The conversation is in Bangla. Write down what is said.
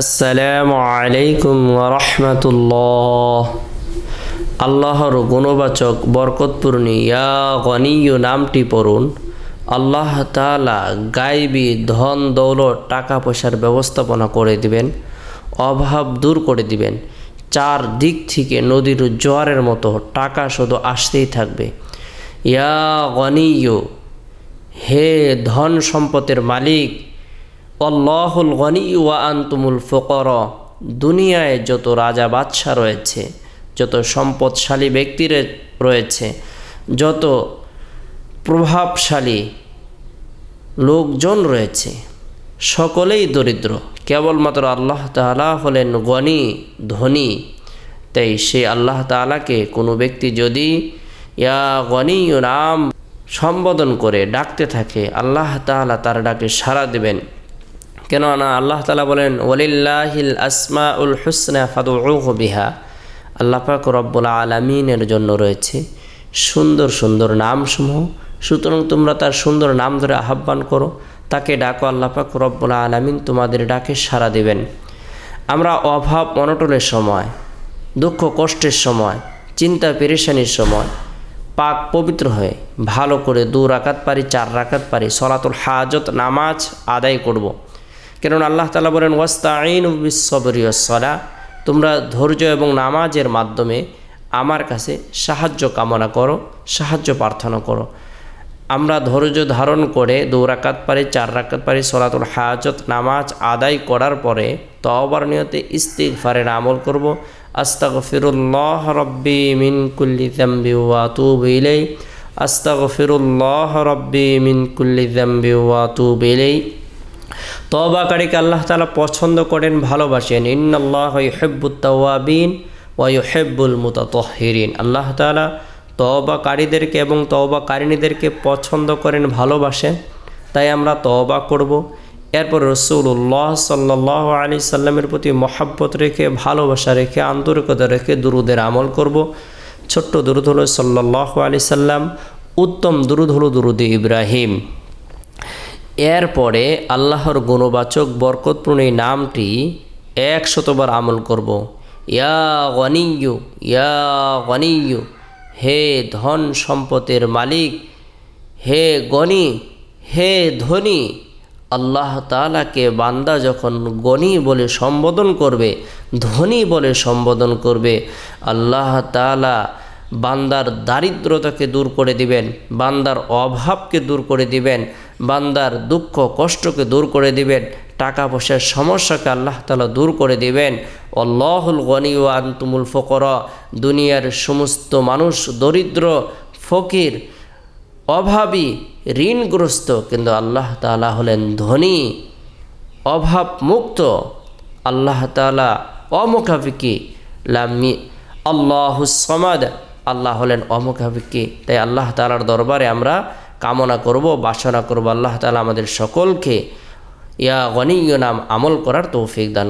আসসালামু আলাইকুম রহমতুল্লাহ। আল্লাহর গুণবাচক, বরকতপূর্ণী, ইয়া গনিয় নামটি পড়ুন। আল্লাহ তাআলা গাইবি ধন দৌলত টাকা পয়সার ব্যবস্থাপনা করে দিবেন, অভাব দূর করে দিবেন। চার দিক থেকে নদীর জোয়ারের মতো টাকা শুধু আসতেই থাকবে। ইয়া গনিয় হে ধন সম্পদের মালিক অল্লাহুল গনি ওয়া আন্তুমুল ফকর। দুনিয়ায় যত রাজা বাদশাহ রয়েছে, যত সম্পদশালী ব্যক্তি রয়েছে, যত প্রভাবশালী লোকজন রয়েছে, সকলেই দরিদ্র। কেবলমাত্র আল্লাহ তাআলা হলেন গনি, ধনী। তাই সে আল্লাহ তাআলাকে কোনো ব্যক্তি যদি ইয়া গনি নাম সম্বোধন করে ডাকতে থাকে, আল্লাহ তাআলা তার ডাকে সাড়া দেবেন। কেননা আল্লাহ তালা বলেন ওলিল্লাহিল আসমা উল হুসনা ফাদুহ বিহা। আল্লাহ পাক রব্বুল আলমিনের জন্য রয়েছে সুন্দর সুন্দর নামসমূহ। সুতরাং তোমরা তার সুন্দর নাম ধরে আহ্বান করো, তাকে ডাকো, আল্লাহ পাক রব্বুল আলমিন তোমাদের ডাকে সাড়া দেবেন। আমরা অভাব, অনটনের সময়, দুঃখ, কষ্টের সময়, চিন্তা, পেরেশানির সময় পাক পবিত্র হয়ে ভালো করে দু রাকাত পারি, চার রাকাত পারি, সলাতুল হাজত, নামাজ আদায় করব। কেননা আল্লাহ তালা বলেন ওয়াস্তাইন বিশ্বরিয়সলা তোমরা ধৈর্য এবং নামাজের মাধ্যমে আমার কাছে সাহায্য কামনা করো, সাহায্য প্রার্থনা করো। আমরা ধৈর্য ধারণ করে দু রাকাত পারি, চার রাকাত পারি, সলাতুল হাজত, নামাজ আদায় করার পরে তওবার নিয়তে ইস্তিগফারের আমল করব। আস্তাগফিরুল্লাহ রব্বি মিন কুল্লি যামবি ওয়া আতুবু ইলাই আস্তাগফিরুল্লাহ রব্বি মিন কুল্লি যামবি ওয়া আতুবু ইলাই তবাকারীকে আল্লাহ তালা পছন্দ করেন, ভালোবাসেন। ইন্নাল্লাহ ইহেব্বুত তাওয়াবিন ওয়া ইহেব্বুল মুতাতহিরিন। আল্লাহ তালা তবাকারীদেরকে এবং তবাকারিনীদেরকে পছন্দ করেন, ভালোবাসেন। তাই আমরা তওবা করব। এরপর রসুল্লাহ সাল্লাহ আলি সাল্লামের প্রতি মহাব্বত রেখে, ভালোবাসা রেখে, আন্তরিকতা রেখে দুরুদের আমল করব। ছোট্ট দুরুদ হলো সাল্লাহ আলি সাল্লাম, উত্তম দুরুদ হল দুরুদ ইব্রাহিম। এরপরে আল্লাহর গুণবাচক, বরকতপূর্ণ এই নামটি একশতবার আমল করব। ইয়া গনিয়ু ইয়া গনিয়ু হে ধন সম্পদের মালিক, হে গনি, হে ধনী। আল্লাহ তাআলাকে বান্দা যখন গনি বলে সম্বোধন করবে, ধনী বলে সম্বোধন করবে, আল্লাহ তালা বান্দার দারিদ্রতাকে দূর করে দিবেন, বান্দার অভাবকে দূর করে দিবেন বান্দার দুঃখ কষ্টকে দূর করে দিবেন, টাকা পয়সার সমস্যাকে আল্লাহ তালা দূর করে দিবেন। অল্লাহুল গনি ও আন্তুমুল ফকর, দুনিয়ার সমস্ত মানুষ দরিদ্র, ফকির, অভাবী, ঋণগ্রস্ত, কিন্তু আল্লাহ তাআলা হলেন ধনী অভাব মুক্ত আল্লাহ তালা অমুখাফিকি লামি আল্লাহ সমাদ, আল্লাহ হলেন অমুখাফিকি তাই আল্লাহ তাআলার দরবারে আমরা কামনা করব, বাসনা করব, আল্লাহ তালা আমাদের সকলকে ইয়া গনিয় নাম আমল করার তৌফিক দান